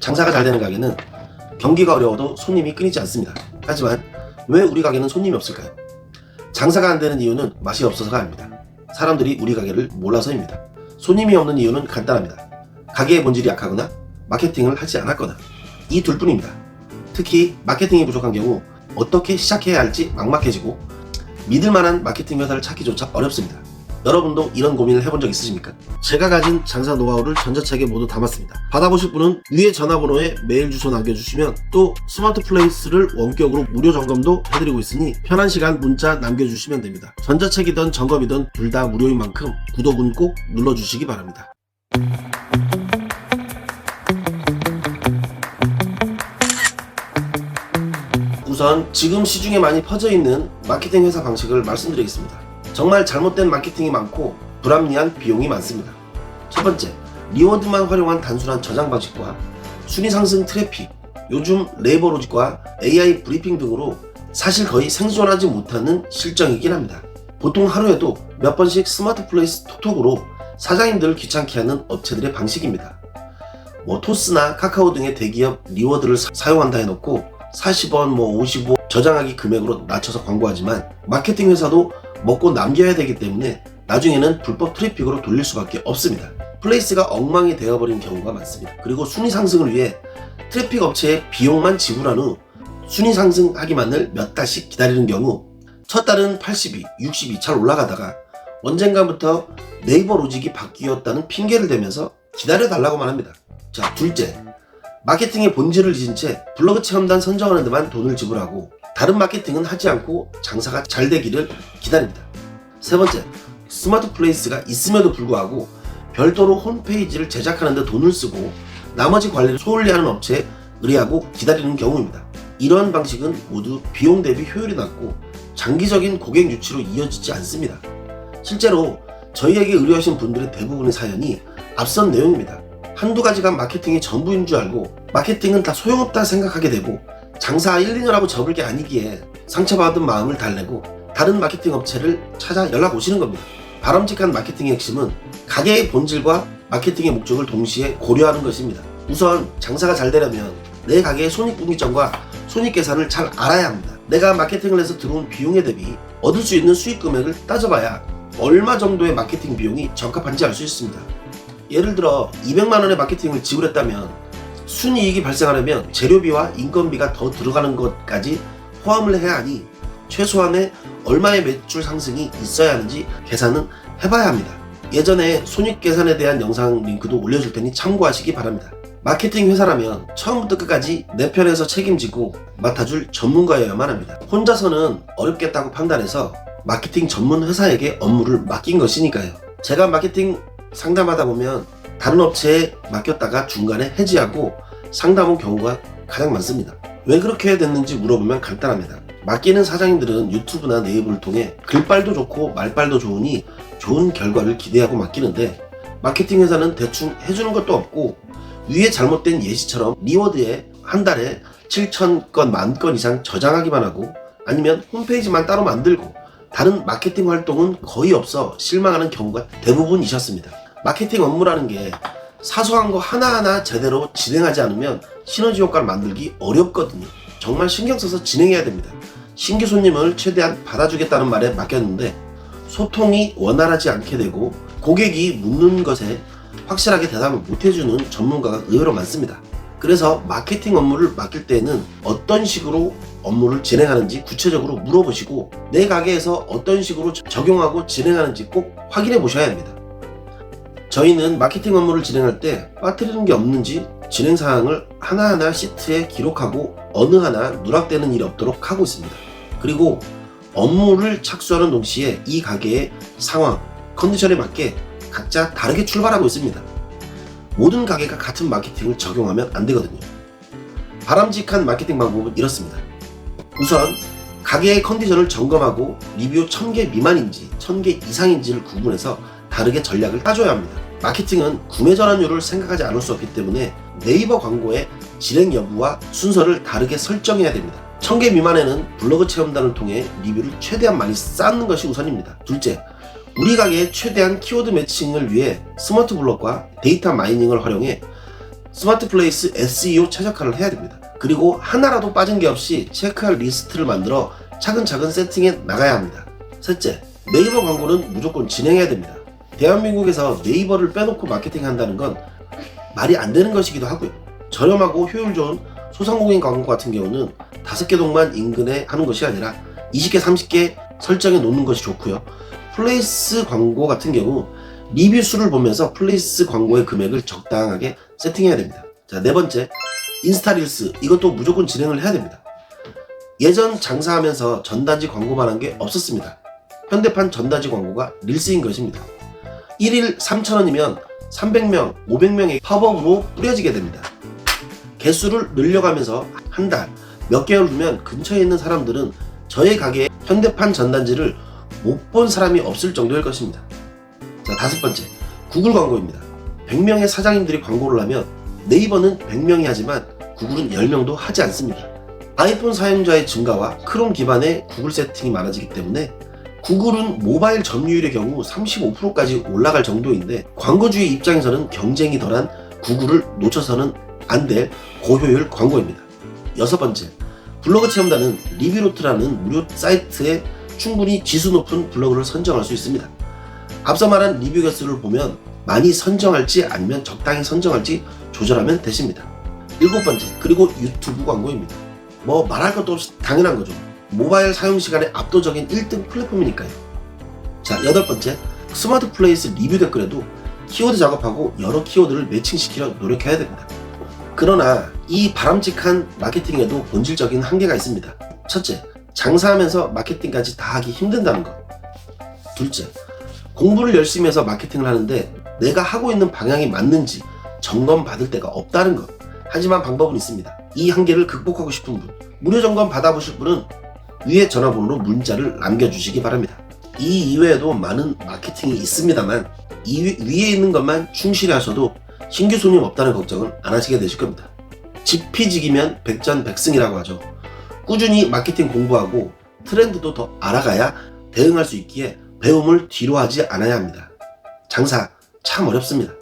장사가 잘 되는 가게는 경기가 어려워도 손님이 끊이지 않습니다. 하지만 왜 우리 가게는 손님이 없을까요? 장사가 안 되는 이유는 맛이 없어서가 아닙니다. 사람들이 우리 가게를 몰라서입니다. 손님이 없는 이유는 간단합니다. 가게의 본질이 약하거나 마케팅을 하지 않았거나 이 둘 뿐입니다. 특히 마케팅이 부족한 경우 어떻게 시작해야 할지 막막해지고 믿을 만한 마케팅 회사를 찾기조차 어렵습니다. 여러분도 이런 고민을 해본 적 있으십니까? 제가 가진 장사 노하우를 전자책에 모두 담았습니다. 받아보실 분은 위에 전화번호에 메일 주소 남겨주시면 또 스마트 플레이스를 원격으로 무료 점검도 해드리고 있으니 편한 시간 문자 남겨주시면 됩니다. 전자책이든 점검이든 둘 다 무료인 만큼 구독은 꼭 눌러주시기 바랍니다. 우선 지금 시중에 많이 퍼져 있는 마케팅 회사 방식을 말씀드리겠습니다. 정말 잘못된 마케팅이 많고 불합리한 비용이 많습니다. 첫 번째, 리워드만 활용한 단순한 저장 방식과 순위 상승 트래픽, 요즘 레이버 로직과 AI 브리핑 등으로 사실 거의 생존하지 못하는 실정이긴 합니다. 보통 하루에도 몇 번씩 스마트 플레이스 톡톡으로 사장님들을 귀찮게 하는 업체들의 방식입니다. 뭐 토스나 카카오 등의 대기업 리워드를 사- 사용한다 해놓고 40원, 뭐 55 저장하기 금액으로 낮춰서 광고하지만 마케팅 회사도 먹고 남겨야 되기 때문에 나중에는 불법 트래픽으로 돌릴 수밖에 없습니다. 플레이스가 엉망이 되어버린 경우가 많습니다. 그리고 순위 상승을 위해 트래픽 업체에 비용만 지불한 후 순위 상승하기만을 몇 달씩 기다리는 경우 첫 달은 82, 62 잘 올라가다가 언젠가부터 네이버 로직이 바뀌었다는 핑계를 대면서 기다려달라고만 합니다. 자, 둘째. 마케팅의 본질을 잊은 채 블로그 체험단 선정하는 데만 돈을 지불하고 다른 마케팅은 하지 않고 장사가 잘 되기를 기다립니다. 세 번째, 스마트 플레이스가 있음에도 불구하고 별도로 홈페이지를 제작하는 데 돈을 쓰고 나머지 관리를 소홀히 하는 업체에 의뢰하고 기다리는 경우입니다. 이러한 방식은 모두 비용 대비 효율이 낮고 장기적인 고객 유치로 이어지지 않습니다. 실제로 저희에게 의뢰하신 분들의 대부분의 사연이 앞선 내용입니다. 한두 가지가 마케팅이 전부인 줄 알고 마케팅은 다 소용없다 생각하게 되고 장사 1, 2년 하고 접을 게 아니기에 상처받은 마음을 달래고 다른 마케팅 업체를 찾아 연락 오시는 겁니다. 바람직한 마케팅의 핵심은 가게의 본질과 마케팅의 목적을 동시에 고려하는 것입니다. 우선 장사가 잘 되려면 내 가게의 손익분기점과 손익 계산을 잘 알아야 합니다. 내가 마케팅을 해서 들어온 비용에 대비 얻을 수 있는 수익 금액을 따져봐야 얼마 정도의 마케팅 비용이 적합한지 알 수 있습니다. 예를 들어 200만 원의 마케팅을 지불했다면 순이익이 발생하려면 재료비와 인건비가 더 들어가는 것까지 포함을 해야 하니 최소한의 얼마의 매출 상승이 있어야 하는지 계산은 해봐야 합니다. 예전에 손익 계산에 대한 영상 링크도 올려줄 테니 참고하시기 바랍니다. 마케팅 회사라면 처음부터 끝까지 내 편에서 책임지고 맡아줄 전문가여야만 합니다. 혼자서는 어렵겠다고 판단해서 마케팅 전문 회사에게 업무를 맡긴 것이니까요. 제가 마케팅 상담하다 보면 다른 업체에 맡겼다가 중간에 해지하고 상담 온 경우가 가장 많습니다. 왜 그렇게 됐는지 물어보면 간단합니다. 맡기는 사장님들은 유튜브나 네이버를 통해 글빨도 좋고 말빨도 좋으니 좋은 결과를 기대하고 맡기는데 마케팅 회사는 대충 해주는 것도 없고 위에 잘못된 예시처럼 리워드에 한 달에 7천 건, 만 건 이상 저장하기만 하고 아니면 홈페이지만 따로 만들고 다른 마케팅 활동은 거의 없어 실망하는 경우가 대부분이셨습니다. 마케팅 업무라는 게 사소한 거 하나하나 제대로 진행하지 않으면 시너지 효과를 만들기 어렵거든요. 정말 신경 써서 진행해야 됩니다. 신규 손님을 최대한 받아주겠다는 말에 맡겼는데 소통이 원활하지 않게 되고 고객이 묻는 것에 확실하게 대답을 못 해주는 전문가가 의외로 많습니다. 그래서 마케팅 업무를 맡길 때는 어떤 식으로 업무를 진행하는지 구체적으로 물어보시고 내 가게에서 어떤 식으로 적용하고 진행하는지 꼭 확인해 보셔야 합니다. 저희는 마케팅 업무를 진행할 때 빠뜨리는 게 없는지 진행 사항을 하나하나 시트에 기록하고 어느 하나 누락되는 일이 없도록 하고 있습니다. 그리고 업무를 착수하는 동시에 이 가게의 상황, 컨디션에 맞게 각자 다르게 출발하고 있습니다. 모든 가게가 같은 마케팅을 적용하면 안 되거든요. 바람직한 마케팅 방법은 이렇습니다. 우선 가게의 컨디션을 점검하고 리뷰 1000개 미만인지 1000개 이상인지를 구분해서 다르게 전략을 따줘야 합니다. 마케팅은 구매 전환율을 생각하지 않을 수 없기 때문에 네이버 광고의 진행 여부와 순서를 다르게 설정해야 됩니다. 1000개 미만에는 블로그 체험단을 통해 리뷰를 최대한 많이 쌓는 것이 우선입니다. 둘째, 우리 가게의 최대한 키워드 매칭을 위해 스마트 블록과 데이터 마이닝을 활용해 스마트 플레이스 SEO 최적화를 해야 됩니다. 그리고 하나라도 빠진 게 없이 체크할 리스트를 만들어 차근차근 세팅해 나가야 합니다. 셋째, 네이버 광고는 무조건 진행해야 됩니다. 대한민국에서 네이버를 빼놓고 마케팅 한다는 건 말이 안 되는 것이기도 하고요. 저렴하고 효율 좋은 소상공인 광고 같은 경우는 다섯 개 동만 인근에 하는 것이 아니라 20개, 30개 설정해 놓는 것이 좋고요. 플레이스 광고 같은 경우 리뷰 수를 보면서 플레이스 광고의 금액을 적당하게 세팅해야 됩니다. 자, 네 번째, 인스타 릴스. 이것도 무조건 진행을 해야 됩니다. 예전 장사하면서 전단지 광고만 한 게 없었습니다. 현대판 전단지 광고가 릴스인 것입니다. 1일 3,000원이면 300명, 500명의 팝업으로 뿌려지게 됩니다. 개수를 늘려가면서 한 달, 몇 개월 후면 근처에 있는 사람들은 저의 가게에 현대판 전단지를 못 본 사람이 없을 정도일 것입니다. 자, 다섯 번째. 구글 광고입니다. 100명의 사장님들이 광고를 하면 네이버는 100명이 하지만 구글은 10명도 하지 않습니다. 아이폰 사용자의 증가와 크롬 기반의 구글 세팅이 많아지기 때문에 구글은 모바일 점유율의 경우 35%까지 올라갈 정도인데 광고주의 입장에서는 경쟁이 덜한 구글을 놓쳐서는 안 될 고효율 광고입니다. 여섯 번째, 블로그 체험단은 리뷰로트라는 무료 사이트에 충분히 지수 높은 블로그를 선정할 수 있습니다. 앞서 말한 리뷰 개수를 보면 많이 선정할지 아니면 적당히 선정할지 조절하면 되십니다. 일곱 번째, 그리고 유튜브 광고입니다. 뭐 말할 것도 없이 당연한 거죠. 모바일 사용 시간의 압도적인 1등 플랫폼이니까요. 자, 여덟 번째, 스마트 플레이스 리뷰 댓글에도 키워드 작업하고 여러 키워드를 매칭시키려 노력해야 됩니다. 그러나 이 바람직한 마케팅에도 본질적인 한계가 있습니다. 첫째, 장사하면서 마케팅까지 다 하기 힘든다는 것. 둘째, 공부를 열심히 해서 마케팅을 하는데 내가 하고 있는 방향이 맞는지 점검 받을 데가 없다는 것. 하지만 방법은 있습니다. 이 한계를 극복하고 싶은 분, 무료 점검 받아보실 분은 위에 전화번호로 문자를 남겨주시기 바랍니다. 이 이외에도 많은 마케팅이 있습니다만 이 위- 위에 있는 것만 충실히 하셔도 신규 손님 없다는 걱정을 안 하시게 되실 겁니다. 지피지기면 백전백승이라고 하죠. 꾸준히 마케팅 공부하고 트렌드도 더 알아가야 대응할 수 있기에 배움을 뒤로 하지 않아야 합니다. 장사 참 어렵습니다.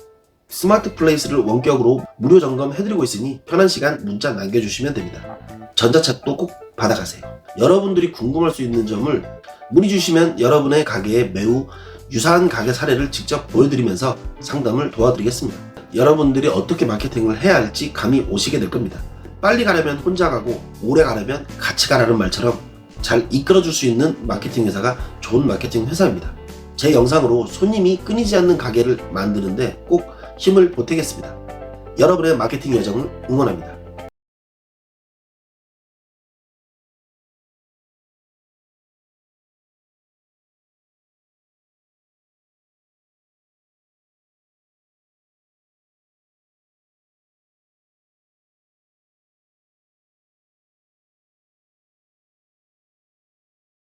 스마트 플레이스를 원격으로 무료 점검해드리고 있으니 편한 시간 문자 남겨주시면 됩니다. 전자책도 꼭 받아가세요. 여러분들이 궁금할 수 있는 점을 문의 주시면 여러분의 가게에 매우 유사한 가게 사례를 직접 보여드리면서 상담을 도와드리겠습니다. 여러분들이 어떻게 마케팅을 해야 할지 감이 오시게 될 겁니다. 빨리 가려면 혼자 가고 오래 가려면 같이 가라는 말처럼 잘 이끌어줄 수 있는 마케팅 회사가 좋은 마케팅 회사입니다. 제 영상으로 손님이 끊이지 않는 가게를 만드는데 꼭 힘을 보태겠습니다. 여러분의 마케팅 여정을 응원합니다.